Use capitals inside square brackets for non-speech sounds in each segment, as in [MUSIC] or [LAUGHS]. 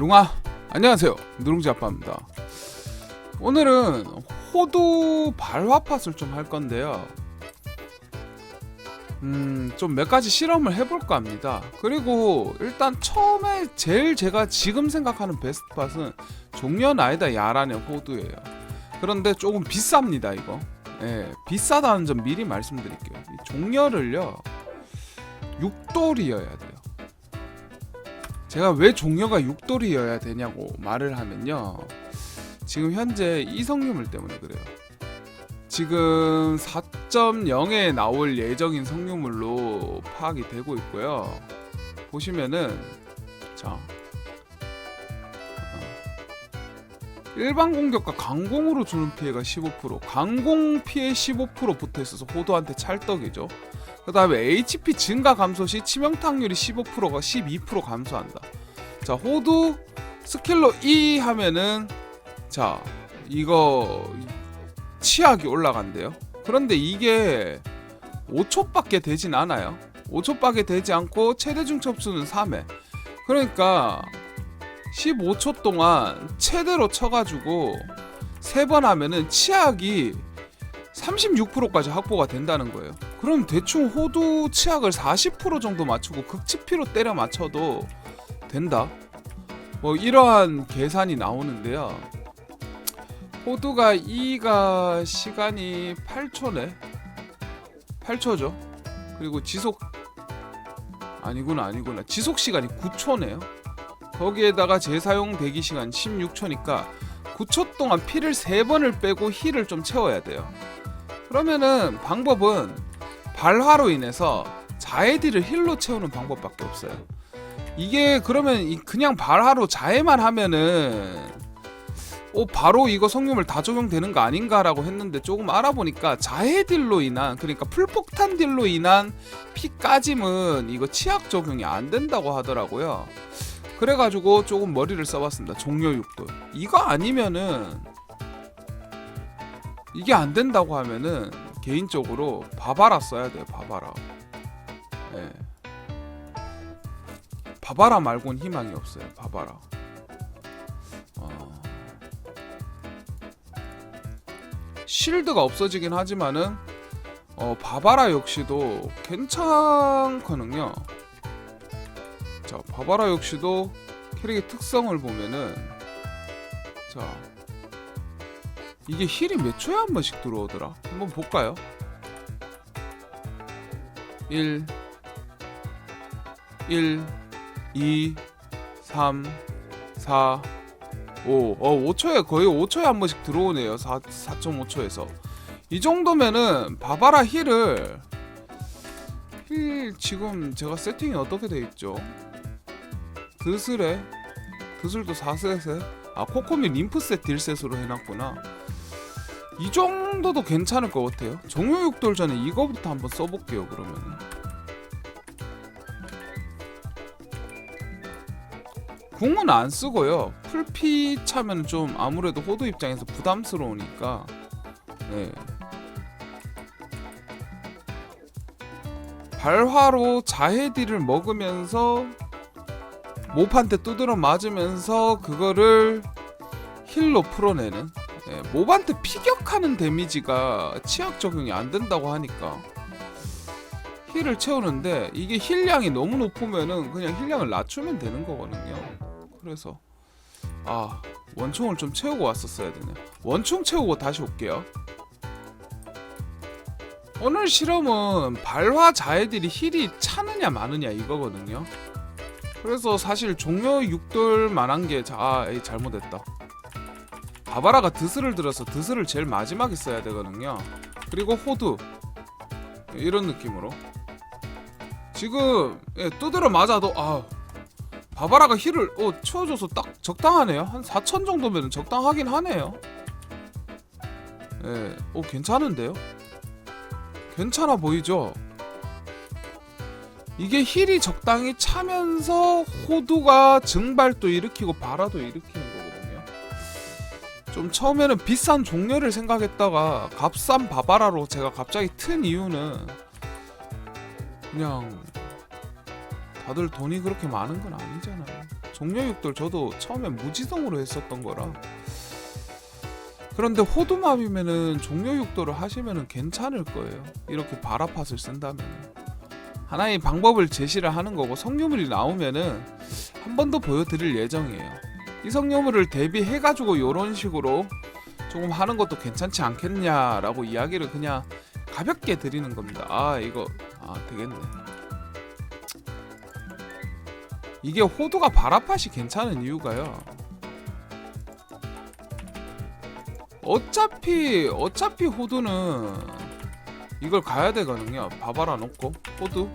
룽아 안녕하세요. 누룽지 아빠입니다. 오늘은 호두 발화팟을 좀 할 건데요. 음 좀 몇 가지 실험을 해볼까 합니다. 그리고 일단 처음에 제일 제가 지금 생각하는 베스트 팟은 종려 나이다 야란의 호두예요. 그런데 조금 비쌉니다 이거. 예 비싸다는 점 미리 말씀드릴게요. 이 종려를요 6돌이어야 돼요 제가 왜 종려가 6돌이어야 되냐고 말을 하면요. 지금 현재 이성유물 때문에 그래요. 지금 4.0에 나올 예정인 성유물로 파악이 되고 있고요. 보시면은 자 어. 일반 공격과 강공으로 주는 피해가 15%, 강공 피해 15% 붙어 있어서 호두한테 찰떡이죠. 그 다음에 HP 증가 감소 시 치명타률이 15%가 12% 감소한다. 자, 호두 스킬로 E 하면은 자, 이거 치약이 올라간대요. 그런데 이게 5초밖에 되진 않아요. 5초밖에 되지 않고 최대 중첩수는 3회. 그러니까 15초 동안 최대로 쳐가지고 세번 하면은 치약이 36%까지 확보가 된다는 거예요. 그럼 대충 호두 치약을 40% 정도 맞추고 극치피로 때려 맞춰도 된다. 뭐 이러한 계산이 나오는데요. 호두가 2가 시간이 8초네. 8초죠. 그리고 지속 아니구나 아니구나. 지속 시간이 9초네요. 거기에다가 재사용 대기 시간 16초니까 9초 동안 피를 3번을 빼고 힐을 좀 채워야 돼요. 그러면은 방법은 발화로 인해서 자해딜을 힐로 채우는 방법밖에 없어요. 이게 그러면 이- 그냥 발화로 자해만 하면은 어 바로 이거 성유물 다 적용되는 거 아닌가라고 했는데 조금 알아보니까 자해딜로 인한 그러니까 풀폭탄 딜로 인한 피 까짐은 이거 치약 적용이 안 된다고 하더라고요. 그래가지고 조금 머리를 써봤습니다. 종료 6돌. 이거 아니면은 이게 안 된다고 하면은 개인적으로 바바라 써야 돼요. 바바라. 예. 바바라 말고는 희망이 없어요. 바바라. 어... 실드가 없어지긴 하지만은 어, 바바라 역시도 괜찮거든요. 자, 바바라 역시도 캐릭의 특성을 보면은 자 이게 힐이 몇 초에 한 번씩 들어오더라. 한번 볼까요? 1 1 2 3 4 5 어, 5초에 거의 5초에 한 번씩 들어오네요. 4 4.5초에서. 이 정도면은 바바라 힐을 힐 지금 제가 세팅이 어떻게 돼 있죠? 드슬에 드슬도 4셋에 아 코코미 림프셋 딜셋으로 해놨구나 이 정도도 괜찮을 것 같아요. 6돌 전에 이거부터 한번 써볼게요 그러면은 궁은 안 쓰고요. 풀피 차면 좀 아무래도 호두 입장에서 부담스러우니까. 네. 발화로 자해딜을 먹으면서 몹한테 두드러 맞으면서 그거를 힐로 풀어내는 예, 몹한테 피격하는 데미지가 치약 적용이 안 된다고 하니까 힐을 채우는데 이게 힐량이 너무 높으면은 그냥 힐량을 낮추면 되는 거거든요. 그래서 아 원총을 좀 채우고 왔었어야 되네. 원총 채우고 다시 올게요. 오늘 실험은 발화 자해들이 힐이 차느냐 마느냐 이거거든요. 그래서 사실 종료 6돌 만한 게 자, 아, 잘못했다. 바바라가 드스를 들어서 드스를 제일 마지막에 써야 되거든요. 그리고 호두 이런 느낌으로 지금 예, 두드려 맞아도 아 바바라가 힐을 어, 채워줘서 딱 적당하네요. 한 4천 정도면 적당하긴 하네요. 예, 오 괜찮은데요? 괜찮아 보이죠? 이게 힐이 적당히 차면서 호두가 증발도 일으키고 발화도 일으키는. 좀 처음에는 비싼 종려를 생각했다가 값싼 바바라로 제가 갑자기 튼 이유는 그냥 다들 돈이 그렇게 많은 건 아니잖아요. 종료 6돌 저도 처음에 무지성으로 했었던 거라. 그런데 호두맘이면은 종료 6돌을 하시면은 괜찮을 거예요. 이렇게 바라팟을 쓴다면 하나의 방법을 제시를 하는 거고 성유물이 나오면은 한 번 더 보여드릴 예정이에요 이 성유물을 대비해가지고 요런 식으로 조금 하는 것도 괜찮지 않겠냐라고 이야기를 그냥 가볍게 드리는 겁니다 아 이거 아 되겠네 이게 호두가 바라팟이 괜찮은 이유가요. 어차피 어차피 호두는 이걸 가야 되거든요. 바바라 놓고 호두.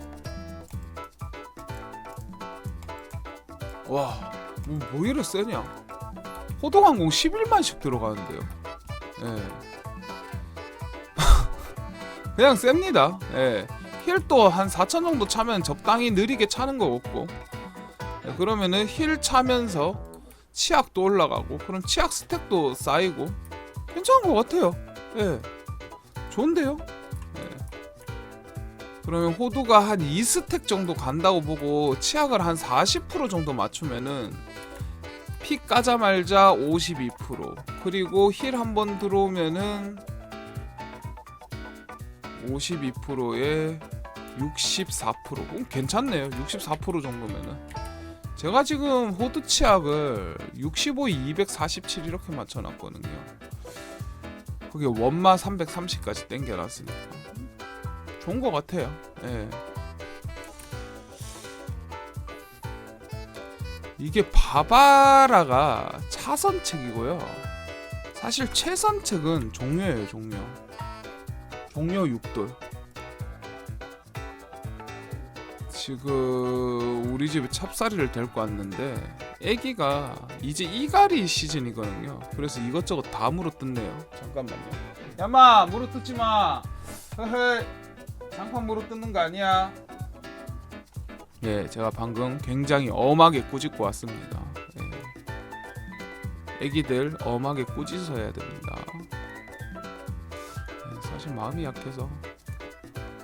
와, 뭐, 뭐 이래 세냐? 호두 항공 11만씩 들어가는데요. 예. [LAUGHS] 그냥 셉니다. 예. 힐도 한 4천 정도 차면 적당히 느리게 차는 거 같고 네, 그러면은 힐 차면서 치약도 올라가고 그럼 치약 스택도 쌓이고 괜찮은 것 같아요. 예, 좋은데요. 예. 그러면 호두가 한 2스택 정도 간다고 보고 치약을 한 40% 정도 맞추면은 피 까자 말자 52% 그리고 힐 한 번 들어오면은 52%에 64% 음, 괜찮네요. 64% 정도면은 제가 지금 호두 치약을 65, 247 이렇게 맞춰놨거든요. 그게 원마 330까지 땡겨놨으니까 좋은 것 같아요. 예. 이게 바바라가 차선책이고요. 사실 최선책은 종료예요, 종료. 종료 6돌. 지금 우리 집에 찹쌀이를 데리고 왔는데 애기가 이제 이갈이 시즌이거든요. 그래서 이것저것 다 물어뜯네요. 잠깐만요. 야마 물어뜯지 마. 헤헤. 장판 물어뜯는 거 아니야. 예, 제가 방금 굉장히 엄하게 꾸짖고 왔습니다. 예. 애기들 엄하게 꾸짖어야 됩니다. 예, 사실 마음이 약해서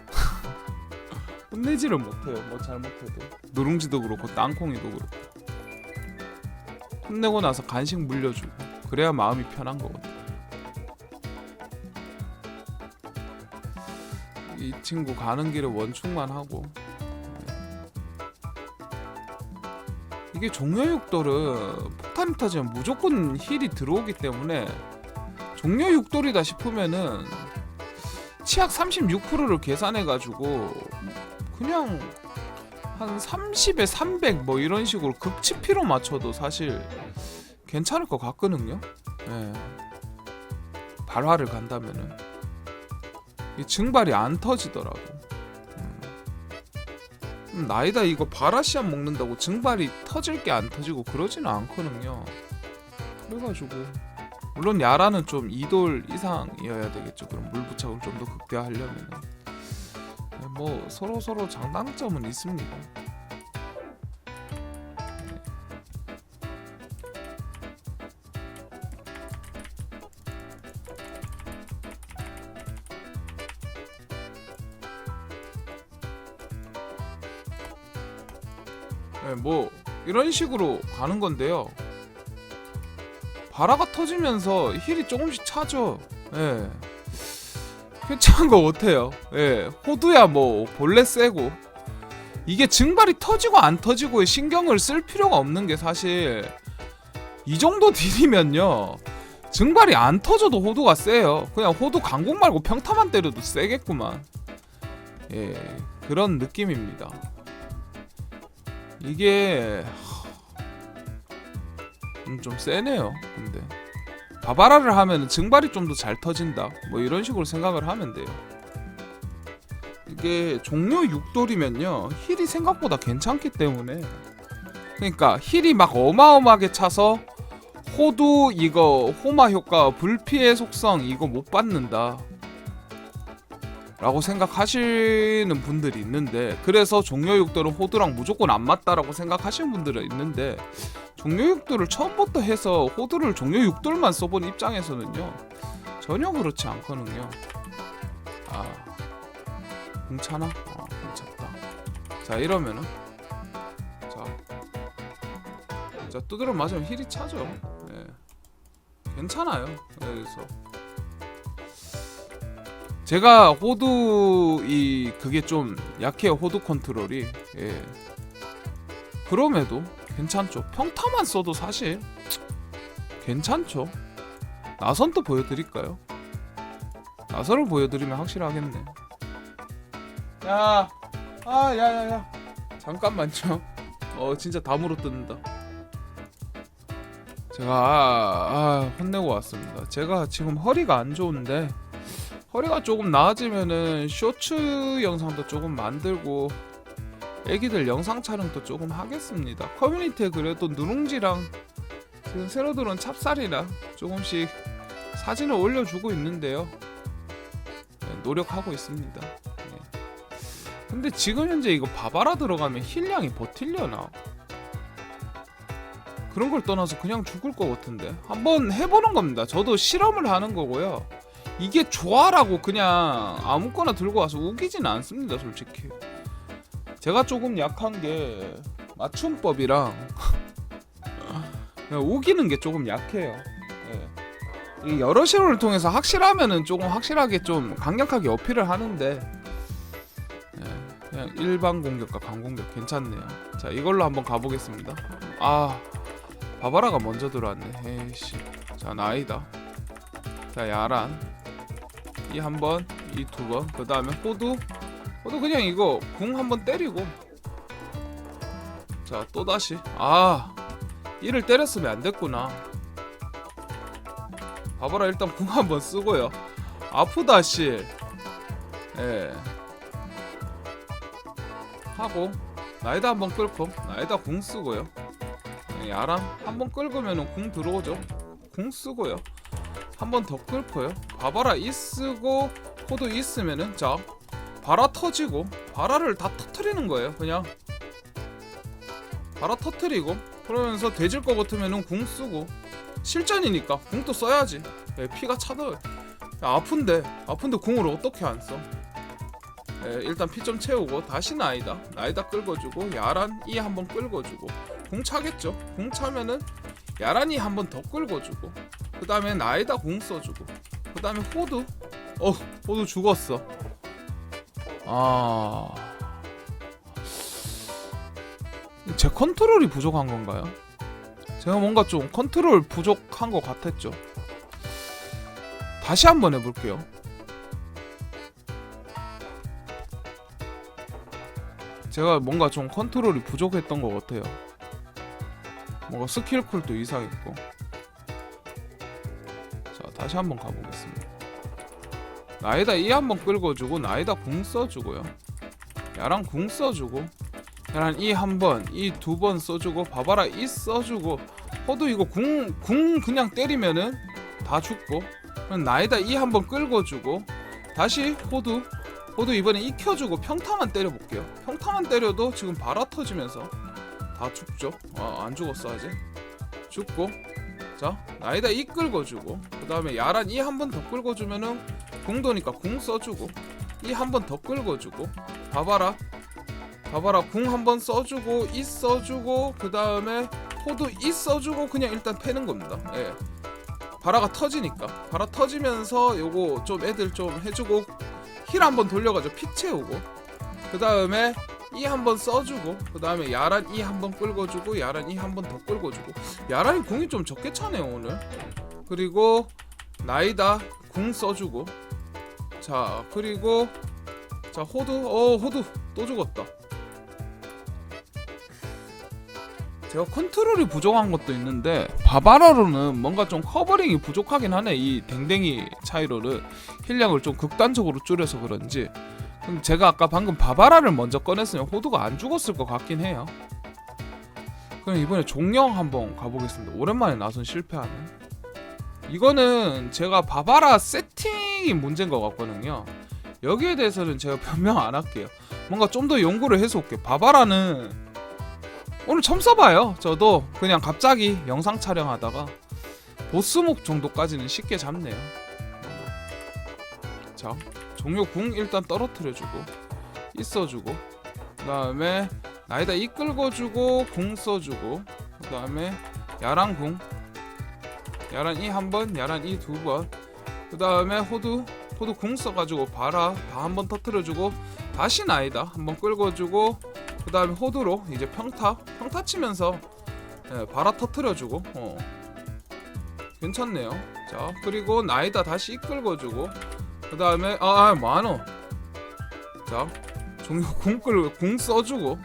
[LAUGHS] 혼내지를 못해요. 뭐 잘못해도 누룽지도 그렇고 땅콩이도 그렇고 혼내고 나서 간식 물려주고 그래야 마음이 편한 거거든. 이 친구 가는 길에 원충만 하고 이게 종료육돌은 폭탄이 터지면 무조건 힐이 들어오기 때문에 종료육돌이다 싶으면은 치약 36%를 계산해 가지고 그냥 한 30에 300 뭐 이런 식으로 극치피로 맞춰도 사실 괜찮을 것 같거든요. 예. 발화를 간다면은 이 증발이 안 터지더라고. 음. 음, 나이다 이거 바라시안 먹는다고 증발이 터질 게 안 터지고 그러지는 않거든요. 그래가지고 물론 야라는 좀 2돌 이상이어야 되겠죠. 그럼 물 부착을 좀 더 극대화하려면은. 네, 뭐 서로 서로 장단점은 있습니다. 네, 뭐 이런 식으로 가는 건데요. 바라가 터지면서 힐이 조금씩 차죠. 예. 괜찮은 거 같아요. 예. 호두야 뭐 본래 세고 이게 증발이 터지고 안 터지고에 신경을 쓸 필요가 없는 게 사실 이 정도 딜이면요. 증발이 안 터져도 호두가 세요. 그냥 호두 강공 말고 평타만 때려도 세겠구만. 예. 그런 느낌입니다. 이게 음, 좀 세네요. 근데 바바라를 하면 증발이 좀 더 잘 터진다. 뭐 이런 식으로 생각을 하면 돼요. 이게 종료 6돌이면요 힐이 생각보다 괜찮기 때문에 그러니까 힐이 막 어마어마하게 차서 호두 이거 호마 효과 불피해 속성 이거 못 받는다. 라고 생각하시는 분들이 있는데 그래서 종료육돌은 호두랑 무조건 안 맞다라고 생각하시는 분들은 있는데 종료육돌을 처음부터 해서 호두를 종료육돌만 써본 입장에서는요 전혀 그렇지 않거든요 아 괜찮아? 아 괜찮다 자 이러면은 자 자 두드려 맞으면 힐이 차죠. 예. 괜찮아요. 그래서 제가 호두 이 그게 좀 약해요. 호두 컨트롤이. 예. 그럼에도 괜찮죠. 평타만 써도 사실 괜찮죠. 나선도 보여드릴까요? 나선을 보여드리면 확실하겠네. 야, 아, 야, 야, 야. 잠깐만요. 어, 진짜 담으로 뜯는다. 제가 아, 아, 혼내고 왔습니다. 제가 지금 허리가 안 좋은데 허리가 조금 나아지면은 쇼츠 영상도 조금 만들고 애기들 영상 촬영도 조금 하겠습니다. 커뮤니티에 그래도 누룽지랑 지금 새로 들어온 찹쌀이랑 조금씩 사진을 올려주고 있는데요. 네, 노력하고 있습니다. 네. 근데 지금 현재 이거 바바라 들어가면 힐량이 버틸려나? 그런 걸 떠나서 그냥 죽을 것 같은데 한번 해보는 겁니다. 저도 실험을 하는 거고요. 이게 좋아라고 그냥 아무거나 들고 와서 우기진 않습니다, 솔직히. 제가 조금 약한 게 맞춤법이랑 [LAUGHS] 우기는 게 조금 약해요. 예. 이 여러 실험을 통해서 확실하면은 조금 확실하게 좀 강력하게 어필을 하는데 예, 그냥 일반 공격과 강공격 괜찮네요. 자 이걸로 한번 가보겠습니다. 아 바바라가 먼저 들어왔네. 에이씨. 자 나이다. 자 야란 이 한 번, 이 두 번. 그 다음에 호두. 호두 그냥 이거 궁 한 번 때리고. 자 또 다시. 아 이를 때렸으면 안 됐구나. 봐봐라 일단 궁 한 번 쓰고요. 아프다 씨. 예. 하고 나이다 한 번 끌고 나이다 궁 쓰고요. 예, 야랑 한 번 끌고면은 궁 들어오죠. 궁 쓰고요. 한 번 더. 봐봐라 이 쓰고 호도 있으면은 자 바라 터지고 바라를 다 터트리는 거예요. 그냥 바라 터트리고 그러면서 돼질 것 같으면은 궁 쓰고 실전이니까 궁도 써야지. 예, 피가 차더 아픈데 아픈데 궁을 어떻게 안 써? 예, 일단 피 좀 채우고 다시 나이다 나이다 끌고주고 야란 이 한번 끌고주고 궁 차겠죠? 궁 차면은 야란이 한번 더 끌고주고 그 다음에 나이다 궁 써주고 그 다음에 호두. 어 호두 죽었어. 아... 제 컨트롤이 부족한 건가요? 제가 뭔가 좀 컨트롤 부족한 것 같았죠. 다시 한번 해볼게요. 제가 뭔가 좀 컨트롤이 부족했던 것 같아요. 뭔가 스킬 쿨도 이상했고. 자 다시 한번 가보겠습니다. 나이다 이 한번 끌고주고 나이다 궁 써주고요. 야랑 궁 써주고 야랑 이 한번 이두번 써주고 바바라 이 써주고. 호도 이거 궁, 궁 그냥 때리면은 다 죽고 그럼 나이다 이 한번 끌고주고 다시 호두 호두 이번에 익혀주고 평타만 때려볼게요. 평타만 때려도 지금 바라 터지면서 다 죽죠? 아, 안 죽었어 아직? 죽고 자 나이다 이 끌고주고. 그 다음에 야란 이 한 번 더 끌고주면은 궁도니까 궁 써주고 이 한 번 더 끌고주고. 봐봐라. 봐봐라 궁 한 번 써주고 이 써주고 그 다음에 호두 이 써주고 그냥 일단 패는 겁니다. 예. 바라가 터지니까. 바라 터지면서 요거 좀 애들 좀 해주고 힐 한 번 돌려가지고 피 채우고. 그 다음에 이한번 써주고 그 다음에 야란 이한번 끌고주고 야란 이한번 더 끌고주고. 야란이 궁이 좀 적게 차네요 오늘. 그리고 나이다 궁 써주고. 자 그리고 자 호두. 어 호두. 또 죽었다. 제가 컨트롤이 부족한 것도 있는데 바바라로는 뭔가 좀 커버링이 부족하긴 하네 이 댕댕이 차이로를. 힐량을 좀 극단적으로 줄여서 그런지 제가 아까 방금 바바라를 먼저 꺼냈으면 호두가 안 죽었을 것 같긴 해요. 그럼 이번에 종영 한번 가보겠습니다. 오랜만에 나선 실패하네. 이거는 제가 바바라 세팅이 문제인 것 같거든요. 여기에 대해서는 제가 [LAUGHS] 변명 안 할게요. 뭔가 좀 더 연구를 해서 올게요. 바바라는 오늘 처음 써봐요. 저도 그냥 갑자기 영상 촬영하다가 보스목 정도까지는 쉽게 잡네요. 자, 종료 궁 일단 떨어뜨려주고 있어주고 그 다음에 나이다 이끌고주고 궁 써주고 그 다음에 야란궁 야란 이 한 번, 야란 이 두 번. 그 다음에 호두 호두 궁 써가지고 바라 다한번 터트려주고 다시 나이다 한번 끌고주고 그 다음에 호두로 이제 평타 평타 치면서 예, 바라 터트려주고 어. 괜찮네요. 자 그리고 나이다 다시 끌고주고 그 다음에 아, 아 만원. 자 종료 궁 끌, 궁 써주고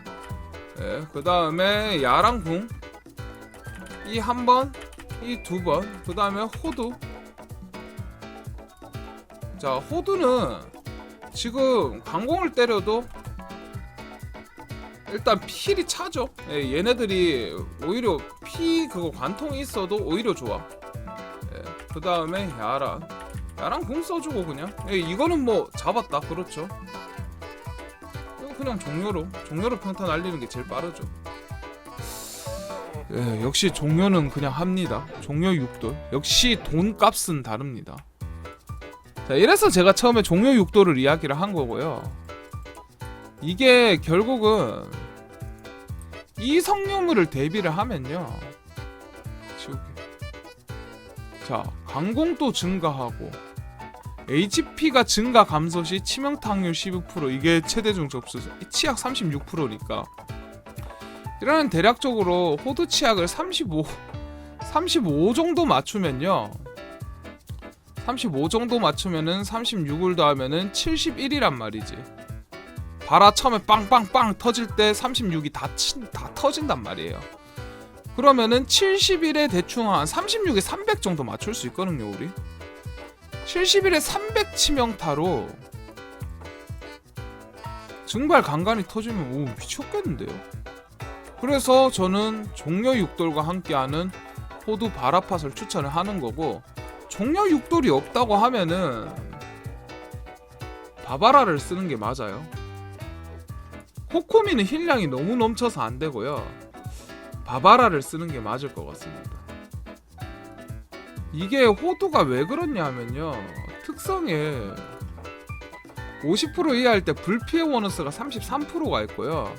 예, 그 다음에 야랑 궁이 한 번, 이 두 번, 그 다음에 호두. 자, 호두는 지금 강공을 때려도 일단 필이 차죠. 예, 얘네들이 오히려 피 그거 관통이 있어도 오히려 좋아. 예, 그 다음에 야랑. 야랑 궁 써주고 그냥. 예, 이거는 뭐 잡았다. 그렇죠. 그냥 종료로 종료로 평타 날리는 게 제일 빠르죠. 예, 역시 종료는 그냥 합니다. 종료 6돌. 역시 돈값은 다릅니다. 자, 이래서 제가 처음에 종료 6돌을 이야기를 한 거고요. 이게 결국은 이 성룡물을 대비를 하면요. 지우개. 자, 강공도 증가하고 HP가 증가 감소 시 치명타률 12% 이게 최대중 접수 치약 36%니까 이러면 대략적으로 호드 치약을 35 35 정도 맞추면요. 35 정도 맞추면은 36을 더하면은 71이란 말이지. 바라 처음에 빵빵빵 터질 때 36이 다, 친, 다 터진단 말이에요. 그러면은 71에 대충 한 36에 300 정도 맞출 수 있거든요, 우리. 71에 300 치명타로 증발 간간히 터지면 오 미쳤겠는데요. 그래서 저는 종려 육돌과 함께하는 호두 바라팟을 추천을 하는 거고 종려 육돌이 없다고 하면은 바바라를 쓰는 게 맞아요. 호코미는 힐량이 너무 넘쳐서 안 되고요. 바바라를 쓰는 게 맞을 것 같습니다. 이게 호두가 왜 그렇냐면요. 특성에 50% 이하일 때 불피해 보너스가 33%가 있고요.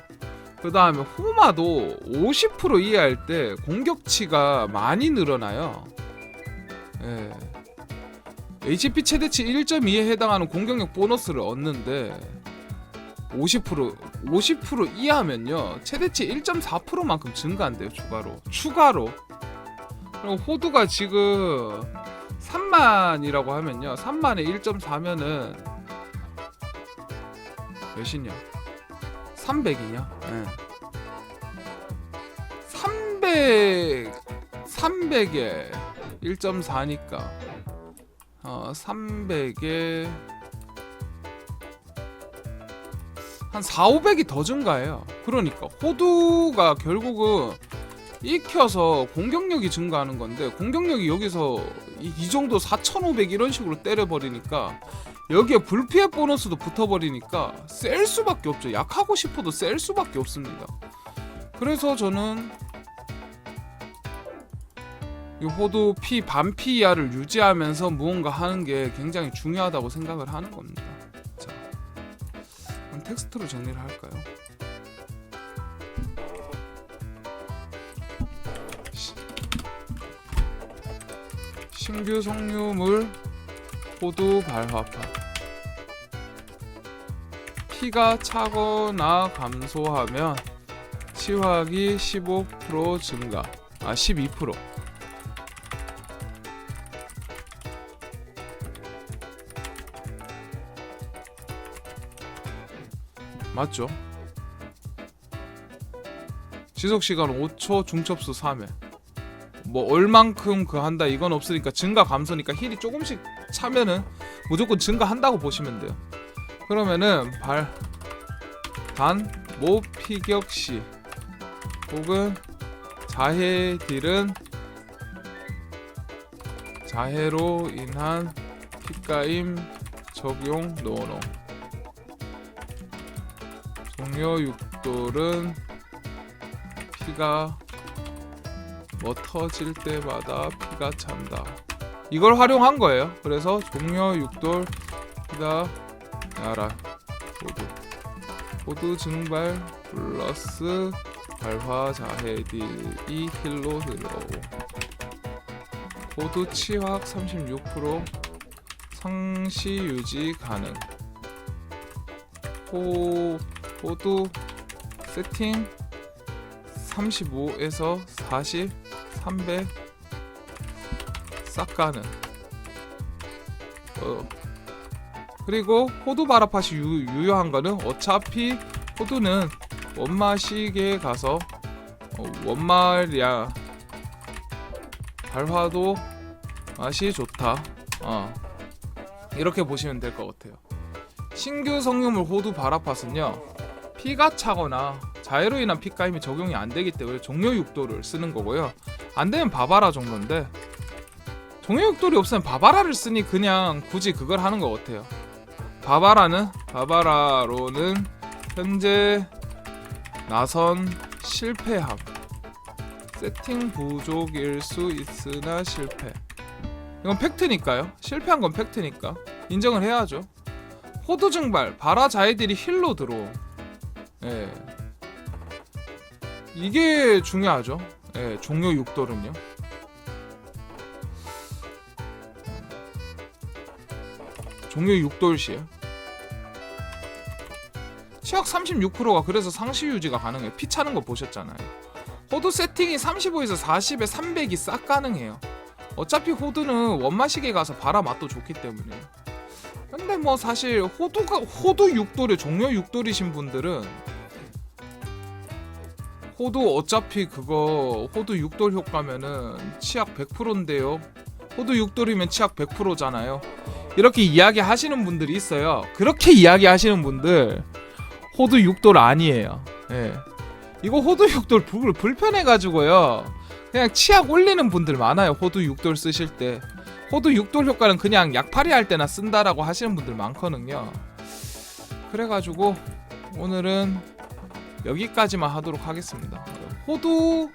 그 다음에 호마도 50% 이하일 때 공격치가 많이 늘어나요. 예. HP 최대치 1.2에 해당하는 공격력 보너스를 얻는데 50% 50% 이하면요 최대치 1.4%만큼 증가한대요 추가로 추가로 그리고 호두가 지금 3만이라고 하면요 3만에 1.4면은 몇이냐 300이냐? 예. 300 300에 1.4니까 어 300에 한 4, 500이 더 증가해요. 그러니까 호두가 결국은 익혀서 공격력이 증가하는 건데 공격력이 여기서 이, 이 정도 4,500 이런 식으로 때려버리니까 여기에 불피해 보너스도 붙어버리니까 셀 수밖에 없죠. 약하고 싶어도 셀 수밖에 없습니다. 그래서 저는 이 호두 피 반피 이하를 유지하면서 무언가 하는 게 굉장히 중요하다고 생각을 하는 겁니다. 자, 텍스트로 정리를 할까요? 신규 석류물 호두 발화파 피가 차거나 감소하면 치확이 15% 증가 아 12% 맞죠? 지속 시간 5초, 중첩수 3회. 뭐 얼만큼 그 한다 이건 없으니까 증가 감소니까 힐이 조금씩 차면은 무조건 증가한다고 보시면 돼요. 그러면은 발 단 모피격 시 혹은 자해 딜은 자해로 인한 피가임 적용 노노 종료 6돌은 피가 뭐 터질 때마다 피가 찬다. 이걸 활용한 거예요. 그래서 종료 6돌 피가 야라 호두. 호두 증발 플러스 발화 자해딜이 힐로 들어오 호두 치확 36% 상시 유지 가능. 호 호두 세팅 35에서 40 300 싹 가능 어. 그리고 호두 바라팟이 유, 유효한 거는 어차피 호두는 원마식에 가서 어, 원말이야 발화도 맛이 좋다 어. 이렇게 보시면 될 것 같아요 신규 성유물 호두 바라팟은요 피가 차거나 자해로 인한 피가임이 적용이 안 되기 때문에 종료 6도를 쓰는 거고요 안 되면 바바라 정도인데 6도이 없으면 바바라를 쓰니 그냥 굳이 그걸 하는 것 같아요. 바바라는 바바라로는 현재 나선 실패함 세팅 부족일 수 있으나 실패. 이건 팩트니까요. 실패한 건 팩트니까 인정을 해야죠. 호두 증발 바라 자이들이 힐로 들어 예. 이게 중요하죠 예 종료 6돌은요 종료 6돌시에 치약 36%가 그래서 상시 유지가 가능해요. 피 차는 거 보셨잖아요. 호두 세팅이 35에서 40에 300이 싹 가능해요. 어차피 호두는 원마식에 가서 바라 맛도 좋기 때문에. 근데 뭐 사실 호두가 호두 6돌에 종료 6돌이신 분들은 호두 어차피 그거 호두 6돌 효과면은 치약 100%인데요. 호두 6돌이면 치약 100%잖아요. 이렇게 이야기 하시는 분들이 있어요. 그렇게 이야기 하시는 분들 호두 6돌 아니에요. 예. 이거 호두 6돌 불, 불편해가지고요. 그냥 치약 올리는 분들 많아요. 호두 6돌 쓰실 때. 호두 6돌 효과는 그냥 약팔이 할 때나 쓴다라고 하시는 분들 많거든요. 그래가지고 오늘은 여기까지만 하도록 하겠습니다. 호두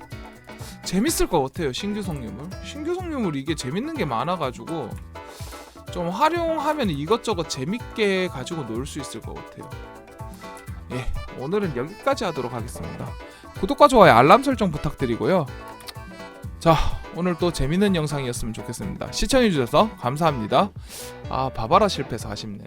재밌을 것 같아요. 신규 성유물. 신규 성유물 이게 재밌는 게 많아가지고 좀 활용하면 이것저것 재밌게 가지고 놀 수 있을 것 같아요. 예, 오늘은 여기까지 하도록 하겠습니다. 구독과 좋아요, 알람 설정 부탁드리고요. 자, 오늘 또 재밌는 영상이었으면 좋겠습니다. 시청해주셔서 감사합니다. 아, 바바라 실패해서 아쉽네.